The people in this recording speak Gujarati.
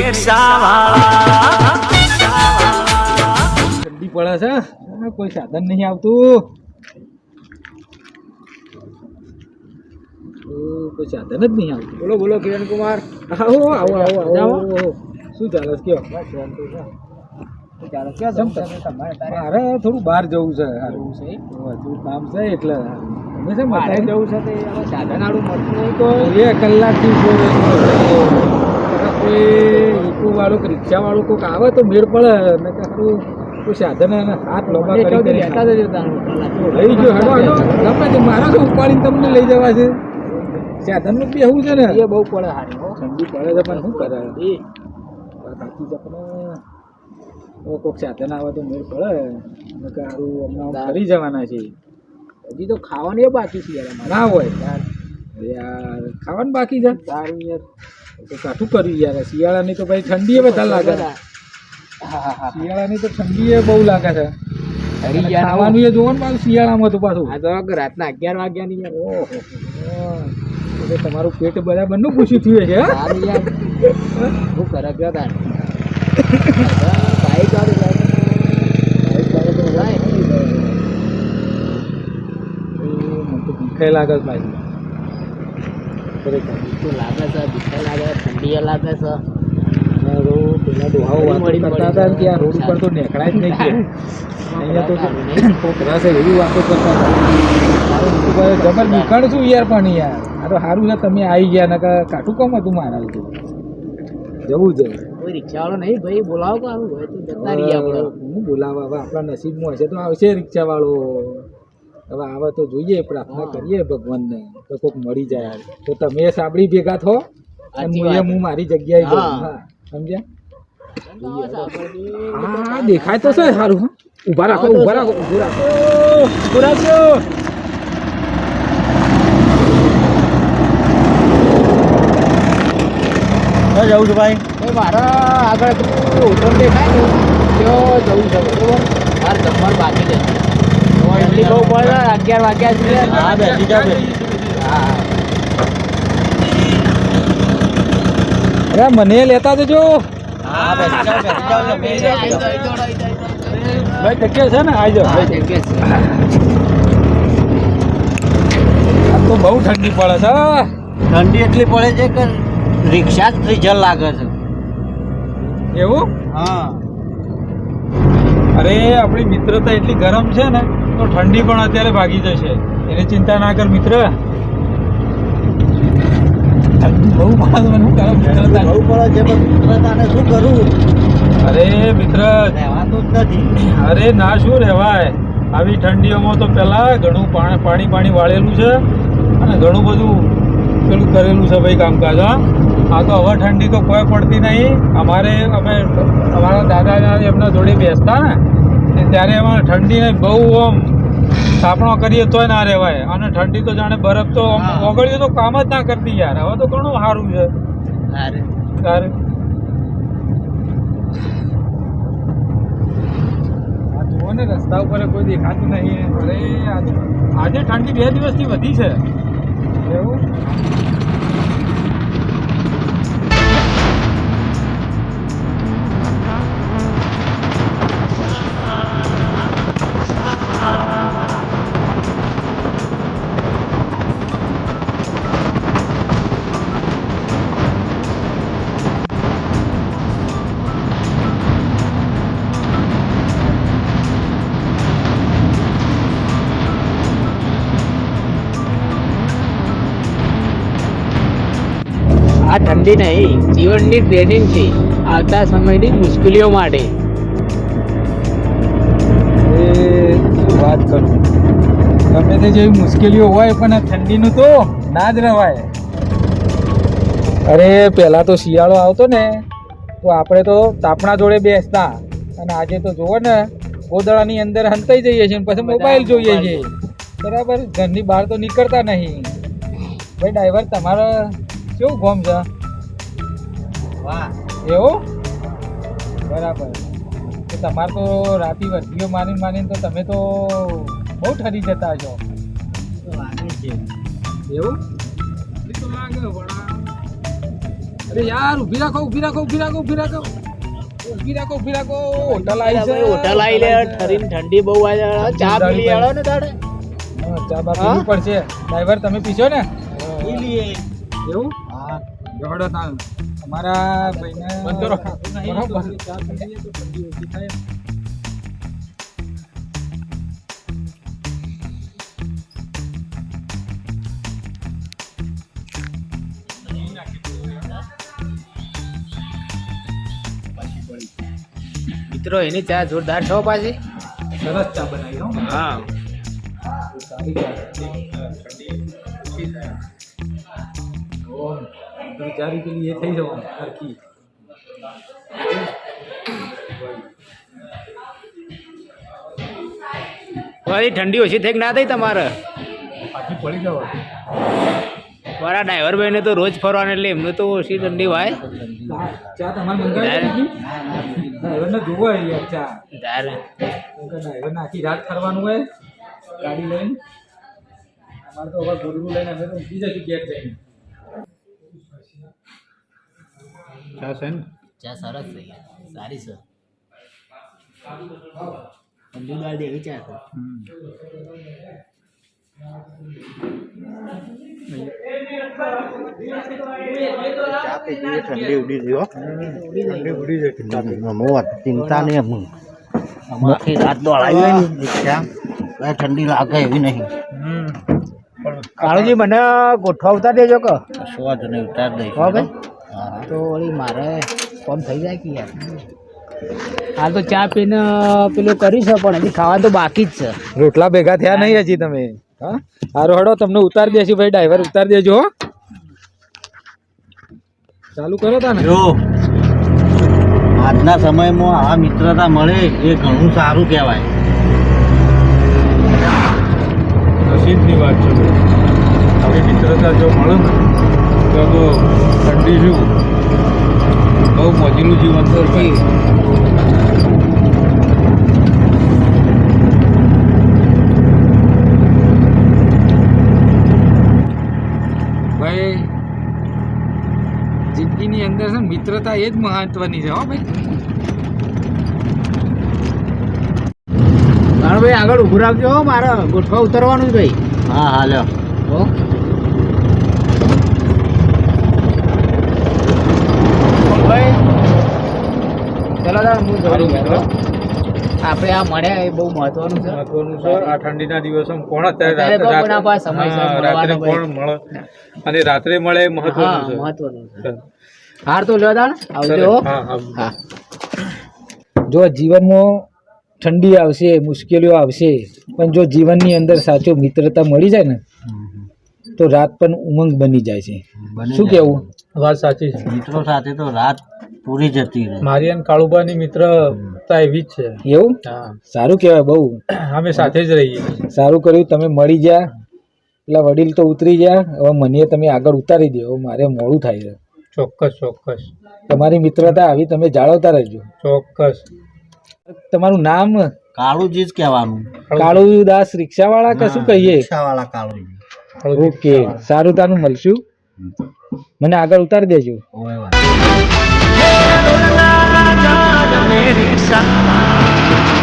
રિક્ષા ઠંડી પડે છે. કોઈ સાધન નહીં આવતું. ઓ, કોઈ સાધન જ નહીં આવતું. બોલો બોલો કિરણ કુમાર. આવો આવો આવો આવો? શું ચાલે છે? કયો? મારે થોડું બહાર જવું છે. હારું. છે હવે થોડું કામ છે એટલે. તમે છે જવું છે તો સાધન આડું મળતું નહીં કલાકથી ઊભો રહ્યો છું. હવે કોઈ ઈકો વાળું કે રિક્ષા વાળું કોઈક આવે તો મેળ પડે ને કે હારું કોઈ સાધન હાથ લોબા કરી કરી. લઈ ગયો હેડો હેડો. ગમે તે મારે તો ઉપાડીને તમને લઈ જવા છે. સાધનનું બી એવું છે ને. એ બહુ પડે હારી હો. ઠંડી પડે છે પણ શું કરે? એ. સાચી છે કોઈક સાધન આવે તો મેળ પડે. ને કે હારું હમણાં ફરી જવાના છે હજી તો ખાવાનું એ બાકી છે યાર ના હોય. યાર ખાવાનું બાકી છે. સારું યાર. તો કાઠું કર્યું યાર. શિયાળાની તો ભાઈ ઠંડી એ બધા લાગે છે. શિયાળાની તો ઠંડી એ બહુ લાગે છે. હરી યાર ખાવાનું એ જોવાનું પાછું શિયાળામાં તો પાછું. આ તો રાતના અગિયાર વાગ્યાની યાર. ઓહો. તમારું પેટ બરાબરનું પૂછ્યું થયું છે શું કરે ગયો તાણ બાઈક વાળું બાઈક વાળું લાગે ભાઈ. ખરેખર. બીજું લાગે છે બીજું લાગે ઠંડી લાગે છે. રોડ પેલા ડોહાઓ વાતો મળી મળી કરતા હતા કે આ રોડ ઉપર તો નેકળાય જ નહીં. કે અહીંયા તો છે એવી વાતો કરતા હતા. જબર દુકાન શું યાર પણ યાર. આ તો સારું છે તમે આવી ગયા ને કાઠું કમ હતું મારા લીધે. જવું જોઈએ કોઈ રિક્ષાવાળો નહીં ભાઈ બોલાવો કે હોય તો જતા રહીએ આપણે. હું બોલાવા હવે આપણા નસીબમાં હશે તો આવશે રિક્ષા વાળો હવે આવે તો જોઈએ પ્રાર્થના કરીએ ભગવાનને તો કોઈક મળી જાય તો તમે સાંભળી ભેગા થો અને હું મારી જગ્યાએ જઉં. સમજ્યા? હા દેખાય તો છે સારું ઊભા રાખો ઊભા રાખો ઊભું રાખો. ઊભું રાખો જવું છું ભાઈ. એ મારા આગળ હોટલ દેખાય ને. ત્યાં જવું છે બરોબર? મારે જમવાનું બાકી છે. ઠંડી બહુ પડે અગિયાર વાગ્યા છે હા બેસી જાઓ બેસી અરે મને લેતા જજો. હા બેસી જાઓ બેસી જાઓ તમે જાઓ, આઈ જાઓ, આઈ જાઓ, આઈ જાઓ. ભાઈ જગ્યા છે ને? આવી જાઓ હા, જગ્યા છે. તો બહુ ઠંડી પડે છે ઠંડી એટલી પડે છે કે રિક્ષા જ ત્રીજલ લાગે છે. એવું? હા. અરે આપણી મિત્રતા એટલી ગરમ છે ને તો ઠંડી પણ અત્યારે ભાગી જશે. એની ચિંતા ના કર મિત્ર. બહુ મિત્રતાને શું કરું? અરે મિત્ર. રહેવાતું જ નથી. અરે ના શું રહેવાય? આવી ઠંડીઓમાં તો પહેલાં ઘણું પાણી પાણી પાણી વાળેલું છે અને ઘણું બધું પેલું કરેલું છે ભાઈ કામકાજ હા. આ તો હવે ઠંડી તો કોઈ પડતી નહીં. અમારે અમે અમારા દાદા એમના જોડે બેસતા ને ત્યારે એમાં ઠંડીને બહુ આમ સાપણો કરીએ તોય ના રહેવાય. અને ઠંડી તો જાણે બરફ તો ઓગળ્યું. તો કામ જ ના કરતી યાર. હવે તો ઘણું સારું છે. તારે? જુઓ ને રસ્તા ઉપર કોઈ દેખાતું નહીં અરે આજે આજે ઠંડી બે દિવસથી વધી છે. એવું? આ ઠંડી નહીં જીવનની ટ્રેનિંગ છે આવતા સમયની મુશ્કેલીઓ માટે. એ વાત કરું? ગમે તે જેવી મુશ્કેલીઓ હોય પણ આ ઠંડીનું તો ના જ રવાય. અરે પહેલાં તો શિયાળો આવતો ને તો આપણે તો તાપણા જોડે બેસતા. અને આજે તો જુઓ ને ગોદડાની અંદર હંતાઈ જઈએ છીએ પછી મોબાઈલ જોઈએ છીએ. બરાબર? ઘરની બહાર તો નીકળતા નહીં. ભાઈ ડ્રાઈવર તમારો કેવું ગોમ છે? વાહ. એવું? બરાબર. તો તમારે તો રાતે વધીઓ માની માની તો તમે તો બહુ ઠરી જતા છો. લાગે છે? એવું? તો લાગે અરે યાર ઊભી રાખો ઊભી રાખો ઊભી રાખો ઊભી રાખો. ઊભી રાખો ઊભી રાખો. હોટલ આવી છે. હોટલ આવી લે ઠરીને ઠંડી બહુ આવે. ચા પી લઈ આવો ને તારે. ચા બા પીવી પડશે. ડ્રાઈવર તમે પીશો ને? એવું? દોડો અમારા ભાઈને બંધ કરો. બરોબર. થાય મિત્રો એની ચા જોરદાર છો પાછી? સરસ ચા બનાવી હા. સારી ચા. ઠંડી. વિચારી પેલી એ થઈ જવાનું સરખી ભાઈ ઠંડી ઓછી થઈ કે ના થઈ તમારે? આખી પડી જવાનું મારા ડ્રાઈવર ભાઈને તો રોજ ફરવાનું એટલે એમને તો ઓછી ઠંડી હોય. ચા તમારે મંગાવી ડ્રાઈવરને જોવો યાર ચા. ડ્રાઈવરને આખી રાત ફરવાનું હોય ગાડી લઈને. અમારે તો હવે ગોદડું લઈને અમે તો બીજા જગ્યાએ જઈને. ચા છે ને ચા સરસ છે સારી છે. દાળ દેવી ચા છે. ઠંડી ઉડી ગયો ઠંડી ઉડી ચિંતા નહીં અમુક આખી રાત દોડાવી હોય ને ઠંડી લાગે એવી નહીં. કાળુજી મને ગોઠવા ઉતાર દેજો કે. સો નહીં ઉતાર દઈશ. તો વળી મારે કોમ થઈ જાય કે યાર? હાલ તો ચા પીને પેલું કર્યું છે પણ હજી ખાવા તો બાકી જ છે. રોટલા ભેગા થયા નહીં હજી તમે. હા? હારો હડો તમને ઉતારી દેશું ભાઈ ડ્રાઈવર ઉતારી દેજો ચાલુ કરો તા ને જો આજના સમયમાં આવા મિત્રતા મળે એ ઘણું સારું કહેવાય. નસીબની વાત છે. આવી મિત્રતા જો મળે ને તો તો ઠંડી શું? બહુ મોજીનું જીવન તો ભાઈ. જિંદગીની અંદર છે ને મિત્રતા એ જ મહત્વની છે હો ભાઈ. ભાઈ આગળ ઉભું રાખજો હો, મારે ગોઠવા ઉતરવાનું છે ભાઈ. હા હો ભાઈ ચલો હું જવાનું આપણે આ મળ્યા એ બહુ મહત્વનું છે. મહત્વનું છે. આ ઠંડીના દિવસોમાં કોણ અત્યારે રાત્રે-. કોણ મળે? અને રાત્રે મળે એ મહત્વનું છે. મહત્વનું છે. હાર તો લ્યો દાણ આવજો. હા, હા. હા. જો જીવનમાં ઠંડી આવશે મુશ્કેલીઓ આવશે પણ જો જીવનની અંદર સાચો મિત્રતા મળી જાય ને તો રાત પણ ઉમંગ બની જાય છે. શું કેવું? વાત સાચી છે. મિત્રો સાથે તો રાત પૂરી જતી રહે. મારી અને કાળુબાની મિત્રતા એવી જ છે. એવું? સારું કહેવાય બહુ. અમે સાથે જ રહીએ. સારું કર્યું તમે મળી ગયા પેલા વડીલ તો ઉતરી ગયા હવે મને તમે આગળ ઉતારી દો હવે મારે મોડું થાય છે. ચોક્કસ ચોક્કસ. તમારી મિત્રતા આવી તમે જાળવતા રહેજો. ચોક્કસ. તમારું નામ? કાળુજી જ કહેવાનું. કાળુદાસ રિક્ષાવાળા કશું કહીએ? રિક્ષાવાળા કાળુજી. ઓકે સારું તારું મળશું. મને આગળ ઉતારી દેજો. めにさ